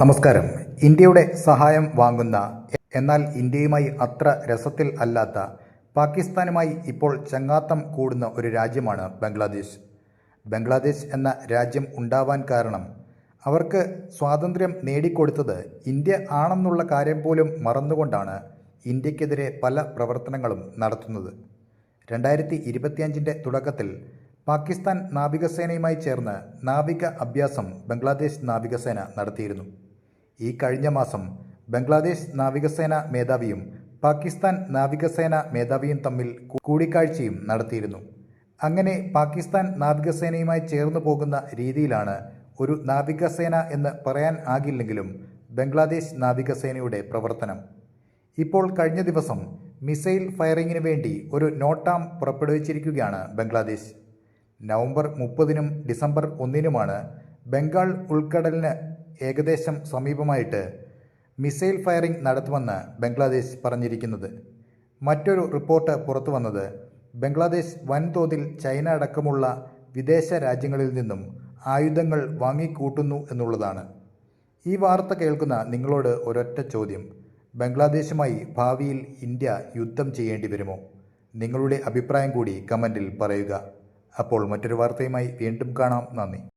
നമസ്കാരം. ഇന്ത്യയുടെ സഹായം വാങ്ങുന്ന എന്നാൽ ഇന്ത്യയുമായി അത്ര രസത്തിൽ അല്ലാത്ത പാകിസ്ഥാനുമായി ഇപ്പോൾ ചങ്ങാത്തം കൂടുന്ന ഒരു രാജ്യമാണ് ബംഗ്ലാദേശ്. ബംഗ്ലാദേശ് എന്ന രാജ്യം ഉണ്ടാവാൻ കാരണം അവർക്ക് സ്വാതന്ത്ര്യം നേടിക്കൊടുത്തത് ഇന്ത്യ ആണെന്നുള്ള കാര്യം പോലും മറന്നുകൊണ്ടാണ് ഇന്ത്യക്കെതിരെ പല പ്രവർത്തനങ്ങളും നടത്തുന്നത്. രണ്ടായിരത്തി ഇരുപത്തിയഞ്ചിന്റെ തുടക്കത്തിൽ പാകിസ്ഥാൻ നാവികസേനയുമായി ചേർന്ന് നാവിക അഭ്യാസം ബംഗ്ലാദേശ് നാവികസേന നടത്തിയിരുന്നു. ഈ കഴിഞ്ഞ മാസം ബംഗ്ലാദേശ് നാവികസേന മേധാവിയും പാകിസ്ഥാൻ നാവികസേന മേധാവിയും തമ്മിൽ കൂടിക്കാഴ്ചയും നടത്തിയിരുന്നു. അങ്ങനെ പാകിസ്ഥാൻ നാവികസേനയുമായി ചേർന്നു പോകുന്ന രീതിയിലാണ് ഒരു നാവികസേന എന്ന് പറയാൻ ആകില്ലെങ്കിലും ബംഗ്ലാദേശ് നാവികസേനയുടെ പ്രവർത്തനം. ഇപ്പോൾ കഴിഞ്ഞ ദിവസം മിസൈൽ ഫയറിങ്ങിന് വേണ്ടി ഒരു നോട്ടാം പുറപ്പെടുവിച്ചിരിക്കുകയാണ് ബംഗ്ലാദേശ്. നവംബർ മുപ്പതിനും ഡിസംബർ ഒന്നിനുമാണ് ബംഗാൾ ഉൾക്കടലിന് ഏകദേശം സമീപമായിട്ട് മിസൈൽ ഫയറിംഗ് നടത്തുമെന്ന് ബംഗ്ലാദേശ് പറഞ്ഞിരിക്കുന്നത്. മറ്റൊരു റിപ്പോർട്ട് പുറത്തു വന്നത് ബംഗ്ലാദേശ് വൻതോതിൽ ചൈന അടക്കമുള്ള വിദേശ രാജ്യങ്ങളിൽ നിന്നും ആയുധങ്ങൾ വാങ്ങിക്കൂട്ടുന്നു എന്നുള്ളതാണ്. ഈ വാർത്ത കേൾക്കുന്ന നിങ്ങളോട് ഒരൊറ്റ ചോദ്യം. ബംഗ്ലാദേശുമായി ഭാവിയിൽ ഇന്ത്യ യുദ്ധം ചെയ്യേണ്ടി വരുമോ? നിങ്ങളുടെ അഭിപ്രായം കൂടി കമന്റിൽ പറയുക. അപ്പോൾ മറ്റൊരു വാർത്തയുമായി വീണ്ടും കാണാം. നന്ദി.